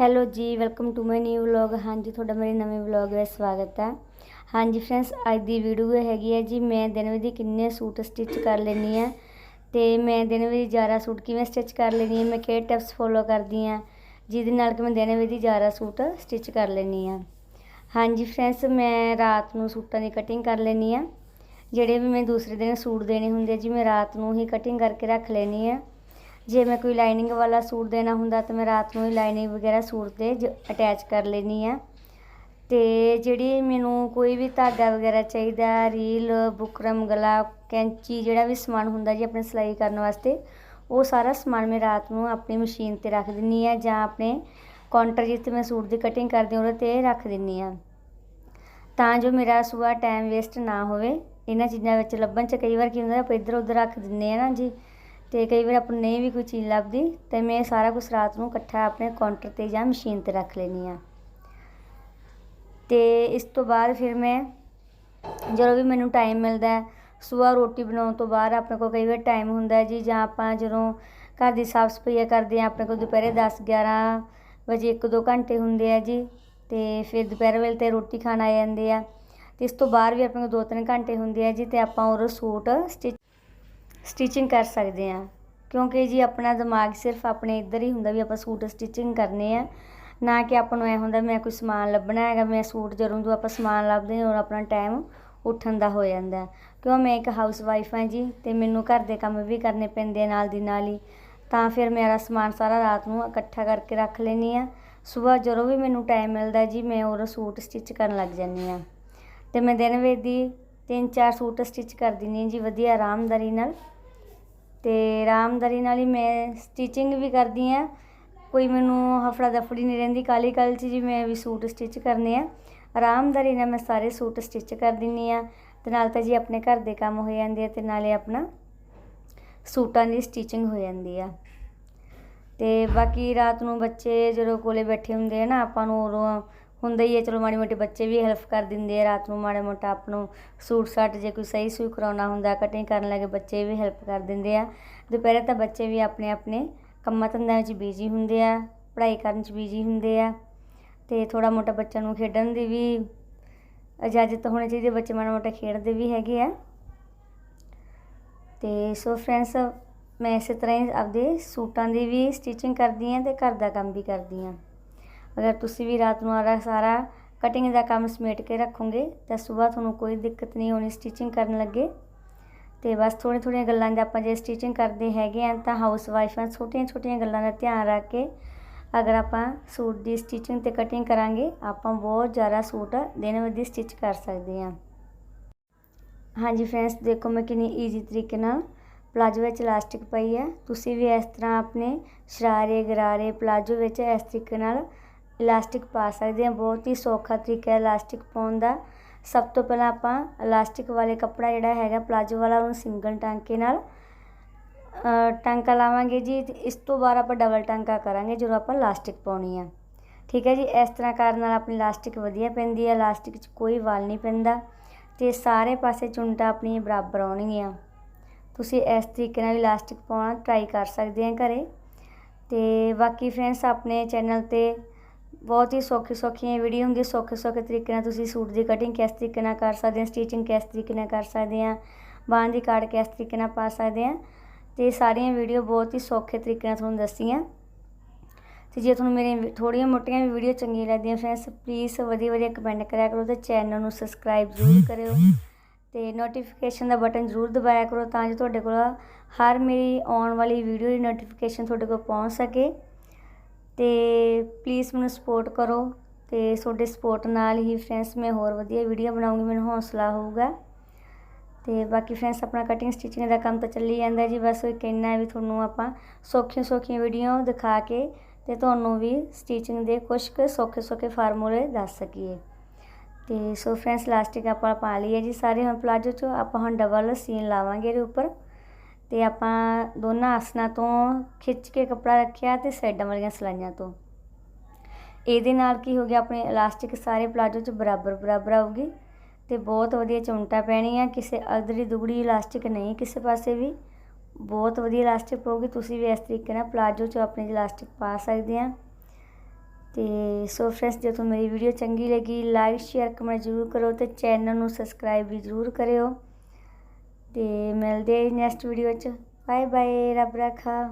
Hello ਜੀ, welcome to my new vlog. ਹਾਂਜੀ, ਤੁਹਾਡਾ ਮੇਰੇ ਨਵੇਂ ਵਲੌਗ ਵਿੱਚ ਸਵਾਗਤ ਹੈ ਹਾਂਜੀ ਫਰੈਂਡਸ, ਅੱਜ ਦੀ ਵੀਡੀਓ ਹੈਗੀ ਹੈ ਜੀ, ਮੈਂ ਦਿਨ ਵਿੱਚ ਕਿੰਨੇ ਸੂਟ ਸਟਿਚ ਕਰ ਲੈਂਦੀ ਆ ਤੇ ਮੈਂ ਦਿਨ ਵਿੱਚ ਜ਼ਿਆਦਾ ਸੂਟ ਕਿਵੇਂ ਸਟਿਚ ਕਰ ਲੈਂਦੀ ਹਾਂ ਮੈਂ ਕਿਹੜੇ ਟਿਪਸ ਫੋਲੋ ਕਰਦੀ ਆ, ਜਿਹਦੇ ਨਾਲ ਕਿ ਮੈਂ ਦਿਨ ਵਿੱਚ ਜ਼ਿਆਦਾ ਸੂਟ ਸਟਿਚ ਕਰ ਲੈਂਦੀ ਆ। ਹਾਂਜੀ ਫਰੈਂਡਸ, ਮੈਂ ਰਾਤ ਨੂੰ ਸੂਟਾਂ ਦੀ ਕਟਿੰਗ ਕਰ ਲੈਂਦੀ ਆ। ਜਿਹੜੇ ਵੀ ਮੈਂ ਦੂਸਰੇ ਦਿਨ ਸੂਟ ਦੇਣੇ ਹੁੰਦੇ ਆ ਜੀ, ਮੈਂ ਰਾਤ ਨੂੰ ਹੀ ਕਟਿੰਗ ਕਰਕੇ ਰੱਖ ਲੈਣੀ ਆ। ਜੇ ਮੈਂ ਕੋਈ ਲਾਈਨਿੰਗ ਵਾਲਾ ਸੂਟ ਦੇਣਾ ਹੁੰਦਾ ਤਾਂ ਮੈਂ ਰਾਤ ਨੂੰ ਹੀ ਲਾਈਨਿੰਗ ਵਗੈਰਾ ਸੂਟ ਤੇ ਅਟੈਚ ਕਰ ਲੈਣੀ ਆ ਤੇ ਜਿਹੜੀ ਮੈਨੂੰ ਕੋਈ ਵੀ ਧਾਗਾ ਵਗੈਰਾ ਚਾਹੀਦਾ ਰੀਲ ਬੁਕਰਮ, ਗਲਾ, ਕੈਂਚੀ ਜਿਹੜਾ ਵੀ ਸਮਾਨ ਹੁੰਦਾ ਜੀ ਆਪਣੇ ਸਿਲਾਈ ਕਰਨ ਵਾਸਤੇ, ਉਹ ਸਾਰਾ ਸਮਾਨ ਮੈਂ ਰਾਤ ਨੂੰ ਆਪਣੀ ਮਸ਼ੀਨ ਤੇ ਰੱਖ ਦਿੰਨੀ ਆ ਜਾਂ ਆਪਣੇ ਕਾਊਂਟਰ ਜਿੱਥੇ ਮੈਂ ਸੂਟ ਦੀ ਕਟਿੰਗ ਕਰਦੀ ਹਾਂ, ਉਹਦੇ ਤੇ ਰੱਖ ਦਿੰਨੀ ਆ ਤਾਂ ਜੋ ਮੇਰਾ ਸੁਬਾਹ ਟਾਈਮ ਵੇਸਟ ਨਾ ਹੋਵੇ। ਇਹਨਾਂ ਚੀਜ਼ਾਂ ਵਿੱਚ ਲੱਭਣ ਚ ਕਈ ਵਾਰ ਕੀ ਹੁੰਦਾ, ਆਪਾਂ ਇੱਧਰ ਉੱਧਰ ਰੱਖ ਦਿੰਦੇ ਆ ਨਾ ਜੀ। ਤੇ ਕਈ ਵਾਰ ਆਪਾਂ ਨੂੰ ਨਹੀਂ ਵੀ ਕੋਈ ਚੀਜ਼ ਲੱਭਦੀ, ਤੇ ਮੈਂ ਸਾਰਾ ਕੁਝ ਰਾਤ ਨੂੰ ਇਕੱਠਾ ਆਪਣੇ ਕਾਊਂਟਰ ਤੇ ਜਾਂ ਮਸ਼ੀਨ ਤੇ ਰੱਖ ਲੈਣੀ ਆ ਤੇ ਇਸ ਤੋਂ ਬਾਅਦ ਫਿਰ ਮੈਂ ਜਦੋਂ ਵੀ ਮੈਨੂੰ ਟਾਈਮ ਮਿਲਦਾ ਹੈ ਸਵੇਰ ਰੋਟੀ ਬਣਾਉਣ ਤੋਂ ਬਾਅਦ ਆਪਣੇ ਕੋਲ ਕਈ ਵਾਰ ਟਾਈਮ ਹੁੰਦਾ ਜੀ, ਜਾਂ ਆਪਾਂ ਜਦੋਂ ਘਰ ਦੀ ਸਾਫ਼ ਸਫ਼ਾਈ ਕਰਦੇ ਆ ਆਪਣੇ ਕੋਲ ਦੁਪਹਿਰੇ 10 11 ਵਜੇ 1-2 ਘੰਟੇ ਹੁੰਦੇ ਆ ਜੀ, ਤੇ ਫਿਰ ਦੁਪਹਿਰ ਵੇਲੇ ਤੇ ਰੋਟੀ ਖਾਣ ਆ ਜਾਂਦੇ ਆ। ਤੇ ਇਸ ਤੋਂ ਬਾਅਦ ਵੀ ਆਪਣੇ ਕੋਲ 2-3 ਘੰਟੇ ਹੁੰਦੇ ਆ ਜੀ, ਤੇ ਆਪਾਂ ਉਹ ਸੂਟ ਸਟਿਚ ਸਟਿਚਿੰਗ ਕਰ ਸਕਦੇ ਆ ਕਿਉਂਕਿ ਜੀ ਆਪਣਾ ਦਿਮਾਗ ਸਿਰਫ ਆਪਣੇ ਇੱਧਰ ਹੀ ਹੁੰਦਾ ਵੀ ਆਪਾਂ ਸੂਟ ਸਟਿਚਿੰਗ ਕਰਨੇ ਆ। ਨਾ ਕਿ ਆਪਾਂ ਨੂੰ ਐ ਹੁੰਦਾ ਮੈਂ ਕੋਈ ਸਮਾਨ ਲੱਭਣਾ ਹੈਗਾ, ਮੈਂ ਸੂਟ ਜਦੋਂ ਤੋਂ ਆਪਾਂ ਸਮਾਨ ਲੱਭਦੇ ਹਾਂ ਆਪਣਾ ਟਾਈਮ ਉੱਠਣ ਦਾ ਹੋ ਜਾਂਦਾ ਕਿਉਂ ਮੈਂ ਇੱਕ ਹਾਊਸ ਵਾਈਫ ਹਾਂ ਜੀ ਤੇ ਮੈਨੂੰ ਘਰ ਦੇ ਕੰਮ ਵੀ ਕਰਨੇ ਪੈਂਦੇ ਆ ਨਾਲ ਦੀ ਨਾਲ ਹੀ। ਤਾਂ ਫਿਰ ਮੇਰਾ ਸਮਾਨ ਸਾਰਾ ਰਾਤ ਨੂੰ ਇਕੱਠਾ ਕਰਕੇ ਰੱਖ ਲੈਣੀ ਆ ਸਵੇਰ ਜਦੋਂ ਵੀ ਮੈਨੂੰ ਟਾਈਮ ਮਿਲਦਾ ਜੀ ਮੈਂ ਉਹ ਸੂਟ ਸਟਿਚ ਕਰਨ ਲੱਗ ਜਾਂਦੀ ਆ ਤੇ ਮੈਂ ਦਿਨ ਵਿੱਚ ਦੀ ਤਿੰਨ ਚਾਰ ਸੂਟ ਸਟਿਚ ਕਰ ਦਿੰਦੀ ਹਾਂ ਜੀ ਵਧੀਆ ਆਰਾਮਦਾਰੀ ਨਾਲ। ਤੇ ਆਰਾਮਦਾਰੀ ਨਾਲ ਹੀ ਮੈਂ ਸਟਿਚਿੰਗ ਵੀ ਕਰਦੀ ਆ ਕੋਈ ਮੈਨੂੰ ਹਫੜਾ ਦਫੜੀ ਨਹੀਂ ਰਹਿੰਦੀ ਕਾਲੀ ਕਾਲੀ ਚ ਜੀ ਮੈਂ ਵੀ ਸੂਟ ਸਟਿਚ ਕਰਨੇ ਆ। ਆਰਾਮਦਾਰੀ ਨਾਲ ਮੈਂ ਸਾਰੇ ਸੂਟ ਸਟਿਚ ਕਰ ਦਿੰਨੀ ਆ ਤੇ ਨਾਲ ਤਾਂ ਜੀ ਆਪਣੇ ਘਰ ਦੇ ਕੰਮ ਹੋ ਜਾਂਦੇ ਆ ਤੇ ਨਾਲੇ ਆਪਣਾ ਸੂਟਾਂ ਦੀ ਸਟਿਚਿੰਗ ਹੋ ਜਾਂਦੀ ਆ। ਤੇ ਬਾਕੀ ਰਾਤ ਨੂੰ ਬੱਚੇ ਜਦੋਂ ਕੋਲੇ ਬੈਠੇ ਹੁੰਦੇ ਆ ਨਾ, ਆਪਾਂ ਨੂੰ ਉਦੋਂ ਹੁੰਦਾ ਹੀ ਹੈ, ਚਲੋ ਮਾੜੀ ਮੋਟੀ ਬੱਚੇ ਵੀ ਹੈਲਪ ਕਰ ਦਿੰਦੇ ਆ ਰਾਤ ਨੂੰ, ਮਾੜਾ ਮੋਟਾ ਆਪ ਨੂੰ ਸੂਟ ਸਾਟ ਜੇ ਕੋਈ ਸਹੀ ਸੂਈ ਕਰਾਉਣਾ ਹੁੰਦਾ ਕਟਿੰਗ ਕਰਨ ਲੱਗੇ ਬੱਚੇ ਵੀ ਹੈਲਪ ਕਰ ਦਿੰਦੇ ਆ। ਦੁਪਹਿਰੇ ਤਾਂ ਬੱਚੇ ਵੀ ਆਪਣੇ ਆਪਣੇ ਕੰਮਾਂ ਧੰਦਿਆਂ ਵਿੱਚ ਬਿਜ਼ੀ ਹੁੰਦੇ ਆ, ਪੜ੍ਹਾਈ ਕਰਨ 'ਚ ਬਿਜ਼ੀ ਹੁੰਦੇ ਆ ਤੇ ਥੋੜਾ ਮੋਟਾ ਬੱਚਿਆਂ ਨੂੰ ਖੇਡਣ ਦੀ ਵੀ ਇਜਾਜ਼ਤ ਹੋਣੀ ਚਾਹੀਦੀ ਬੱਚੇ ਮਾੜਾ ਮੋਟਾ ਖੇਡਦੇ ਵੀ ਹੈਗੇ ਆ। ਤੇ ਸੋ ਫਰੈਂਡਸ ਮੈਂ ਇਸੇ ਤਰ੍ਹਾਂ ਹੀ ਆਪਦੇ ਸੂਟਾਂ ਦੀ ਵੀ ਸਟਿਚਿੰਗ ਕਰਦੀ ਹਾਂ ਤੇ ਘਰ ਦਾ ਕੰਮ ਵੀ ਕਰਦੀ ਹਾਂ। ਅਗਰ ਤੁਸੀਂ ਵੀ ਰਾਤ ਨੂੰ ਆਰਾ ਸਾਰਾ ਕਟਿੰਗ ਦਾ ਕੰਮ ਸਮੇਟ ਕੇ ਰੱਖੋਗੇ, ਤਾਂ ਸਵੇਰ ਤੁਹਾਨੂੰ ਕੋਈ ਦਿੱਕਤ ਨਹੀਂ ਹੋਣੀ ਸਟਿਚਿੰਗ ਕਰਨ ਲੱਗੇ। ਤੇ ਬਸ ਥੋੜੀ ਥੋੜੀਆਂ ਗੱਲਾਂ ਦਾ ਆਪਾਂ ਜੇ ਸਟਿਚਿੰਗ ਕਰਦੇ ਹੈਗੇ ਆ ਤਾਂ ਹਾਊਸ ਵਾਈਫਾਂ ਛੋਟੀਆਂ ਛੋਟੀਆਂ ਗੱਲਾਂ ਦਾ ਧਿਆਨ ਰੱਖ ਕੇ ਅਗਰ ਆਪਾਂ ਸੂਟ ਦੀ ਸਟਿਚਿੰਗ ਤੇ ਕਟਿੰਗ ਕਰਾਂਗੇ, ਆਪਾਂ ਬਹੁਤ ਜ਼ਿਆਦਾ ਸੂਟ ਦਿਨ ਵਿੱਚ ਸਟਿਚ ਕਰ ਸਕਦੇ ਹਾਂ। ਹਾਂਜੀ ਫਰੈਂਡਸ ਦੇਖੋ ਮੈਂ ਕਿੰਨੀ ਈਜ਼ੀ ਤਰੀਕੇ ਨਾਲ ਪਲਾਜੋ ਵਿੱਚ ਇਲਾਸਟਿਕ ਪਈ ਹੈ। ਤੁਸੀਂ ਵੀ ਇਸ ਤਰ੍ਹਾਂ ਆਪਣੇ ਸ਼ਰਾਰੇ, ਗਰਾਰੇ ਪਲਾਜੋ ਵਿੱਚ ਇਸ ਤਰੀਕੇ ਨਾਲ ਇਲਾਸਟਿਕ ਪਾ ਸਕਦੇ ਹਾਂ। ਬਹੁਤ ਹੀ ਸੌਖਾ ਤਰੀਕਾ ਹੈ ਇਲਾਸਟਿਕ ਪਾਉਣ ਦਾ। ਸਭ ਤੋਂ ਪਹਿਲਾਂ ਆਪਾਂ ਇਲਾਸਟਿਕ ਵਾਲੇ ਕੱਪੜਾ ਜਿਹੜਾ ਹੈਗਾ ਪਲਾਜੋ ਵਾਲਾ ਉਹਨੂੰ ਸਿੰਗਲ ਟਾਂਕੇ ਨਾਲ ਟਾਂਕਾ ਲਾਵਾਂਗੇ ਜੀ। ਇਸ ਤੋਂ ਬਾਅਦ ਆਪਾਂ ਡਬਲ ਟਾਂਕਾ ਕਰਾਂਗੇ ਜਦੋਂ ਆਪਾਂ ਇਲਾਸਟਿਕ ਪਾਉਣੀ ਆ। ਠੀਕ ਹੈ ਜੀ, ਇਸ ਤਰ੍ਹਾਂ ਕਰਨ ਨਾਲ ਆਪਣੀ ਇਲਾਸਟਿਕ ਵਧੀਆ ਪੈਂਦੀ ਹੈ। ਇਲਾਸਟਿਕ 'ਚ ਕੋਈ ਵਾਲ ਨਹੀਂ ਪੈਂਦਾ ਤੇ ਸਾਰੇ ਪਾਸੇ ਚੁੰਟਾ ਆਪਣੀ ਬਰਾਬਰ ਆਉਣਗੀਆਂ। ਤੁਸੀਂ ਇਸ ਤਰੀਕੇ ਨਾਲ ਇਲਾਸਟਿਕ ਪਾਉਣਾ ਟਰਾਈ ਕਰ ਸਕਦੇ ਆ ਘਰੇ। ਤੇ ਬਾਕੀ ਫਰੈਂਡਸ ਆਪਣੇ ਚੈਨਲ ਤੇ ਬਹੁਤ ਹੀ ਸੌਖੀ ਸੌਖੀਆਂ ਵੀਡੀਓ ਹੁੰਦੀ ਸੌਖੇ ਸੌਖੇ ਤਰੀਕੇ ਨਾਲ ਤੁਸੀਂ ਸੂਟ ਦੀ ਕਟਿੰਗ ਕਿਸ ਤਰੀਕੇ ਨਾਲ ਕਰ ਸਕਦੇ ਆ ਸਟਿਚਿੰਗ ਕਿਸ ਤਰੀਕੇ ਨਾਲ ਕਰ ਸਕਦੇ ਆ ਬਾਹਾਂ ਦੀ ਕਾਟ ਕਿਸ ਤਰੀਕੇ ਨਾਲ ਪਾ ਸਕਦੇ ਆ, ਤੇ ਸਾਰੀਆਂ ਵੀਡੀਓ ਬਹੁਤ ਹੀ ਸੌਖੇ ਤਰੀਕੇ ਨਾਲ ਤੁਹਾਨੂੰ ਦੱਸੀਆਂ। ਤੇ ਜੇ ਤੁਹਾਨੂੰ ਮੇਰੀਆਂ ਥੋੜੀਆਂ ਮੋਟੀਆਂ ਵੀਡੀਓ ਚੰਗੀਆਂ ਲੱਗਦੀਆਂ ਫਰੈਂਡਸ ਪਲੀਜ਼ ਵਧੀਆ ਵਧੀਆ ਕਮੈਂਟ ਕਰਿਆ ਕਰੋ ਤੇ ਚੈਨਲ ਨੂੰ ਸਬਸਕ੍ਰਾਈਬ ਜ਼ਰੂਰ ਕਰਿਓ ਤੇ ਨੋਟੀਫਿਕੇਸ਼ਨ ਦਾ ਬਟਨ ਜ਼ਰੂਰ ਦਬਾਇਆ ਕਰੋ ਤਾਂ ਜੋ ਤੁਹਾਡੇ ਕੋਲ ਹਰ ਮੇਰੀ ਆਉਣ ਵਾਲੀ ਵੀਡੀਓ ਦੀ ਨੋਟੀਫਿਕੇਸ਼ਨ ਤੁਹਾਡੇ ਕੋਲ ਪਹੁੰਚ ਸਕੇ। ਤੇ ਪਲੀਜ਼ ਮੈਨੂੰ ਸਪੋਰਟ ਕਰੋ ਤੇ ਤੁਹਾਡੇ ਸਪੋਰਟ ਨਾਲ ਹੀ ਫਰੈਂਡਸ ਮੈਂ ਹੋਰ ਵਧੀਆ ਵੀਡੀਓ ਬਣਾਉਂਗੀ, ਮੈਨੂੰ ਹੌਸਲਾ ਹੋਊਗਾ। ਤੇ ਬਾਕੀ ਫਰੈਂਡਸ ਆਪਣਾ ਕਟਿੰਗ ਸਟਿਚਿੰਗ ਦਾ ਕੰਮ ਤਾਂ ਚੱਲੀ ਜਾਂਦਾ ਜੀ, ਬਸ ਉਹ ਕਹਿਣਾ ਵੀ ਤੁਹਾਨੂੰ ਆਪਾਂ ਸੌਖੀਆਂ ਸੌਖੀਆਂ ਵੀਡੀਓ ਦਿਖਾ ਕੇ ਤੇ ਤੁਹਾਨੂੰ ਵੀ ਸਟਿਚਿੰਗ ਦੇ ਕੁਝ ਕੁ ਸੌਖੇ ਸੌਖੇ ਫਾਰਮੂਲੇ ਦੱਸ ਸਕੀਏ। ਤੇ ਸੋ ਫਰੈਂਡਸ ਲਾਸਟਿਕ ਆਪਾਂ ਪਾ ਲਈ ਹੈ ਜੀ, ਸਾਰੇ ਹੁਣ ਪਲਾਜੋ 'ਚ ਆਪਾਂ ਹੁਣ ਡਬਲ ਸੀਨ ਲਾਵਾਂਗੇ ਇਹਦੇ ਉੱਪਰ। ਤੇ ਆਪਾਂ ਦੋਨਾਂ ਆਸਨਾਂ ਤੋਂ ਖਿੱਚ ਕੇ ਕੱਪੜਾ ਰੱਖਿਆ ਤੇ ਸਾਈਡਾਂ ਵਾਲੀਆਂ ਸਲਾਈਆਂ ਤੋਂ। ਇਹਦੇ ਨਾਲ ਕੀ ਹੋ ਗਿਆ, ਆਪਣੇ ਇਲਾਸਟਿਕ ਸਾਰੇ ਪਲਾਜੋ 'ਚ ਬਰਾਬਰ ਬਰਾਬਰ ਆਊਗੀ ਤੇ ਬਹੁਤ ਵਧੀਆ ਚੁੰਟਾ ਪੈਣੀ ਆ ਕਿਸੇ ਅਦਰੀ ਦੁਗੜੀ ਇਲਾਸਟਿਕ ਨਹੀਂ, ਕਿਸੇ ਪਾਸੇ ਵੀ ਬਹੁਤ ਵਧੀਆ ਇਲਾਸਟਿਕ ਪਊਗੀ। ਤੁਸੀਂ ਵੀ ਇਸ ਤਰੀਕੇ ਨਾਲ ਪਲਾਜੋ 'ਚ ਆਪਣੇ ਇਲਾਸਟਿਕ ਪਾ ਸਕਦੇ ਆ। ਤੇ ਸੋ ਫਰੈਂਡਸ, ਜੇ ਤੁਹਾਨੂੰ ਮੇਰੀ ਵੀਡੀਓ ਚੰਗੀ ਲੱਗੀ, ਲਾਈਕ, ਸ਼ੇਅਰ, ਕਮੈਂਟ ਜ਼ਰੂਰ ਕਰੋ ਤੇ ਚੈਨਲ ਨੂੰ ਸਬਸਕ੍ਰਾਈਬ ਵੀ ਜ਼ਰੂਰ ਕਰਿਓ। ਤੇ ਮਿਲਦੇ ਨੈਕਸਟ ਵੀਡੀਓ 'ਚ। ਬਾਏ ਬਾਏ ਰੱਬ ਰੱਖਾ।